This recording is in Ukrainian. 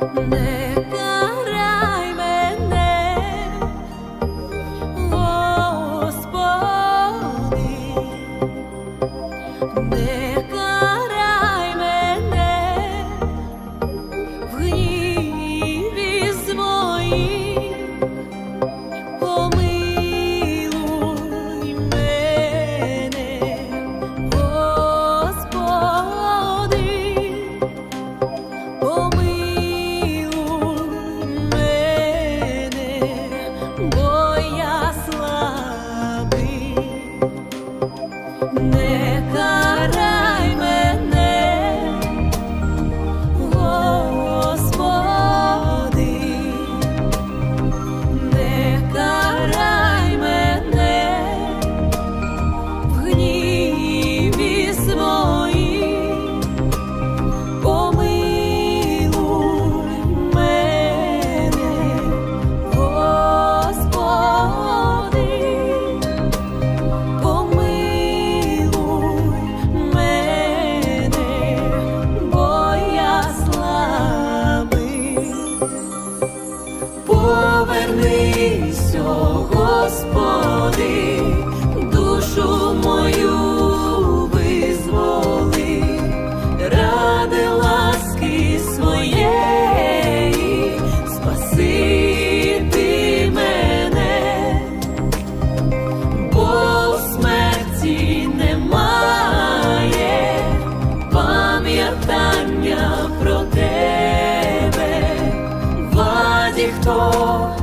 не Не Вернись, Господи, душу мою визволи, ради ласки своєї, спаси мене, бо смерті немає пам'ятання про тебе, владі хто.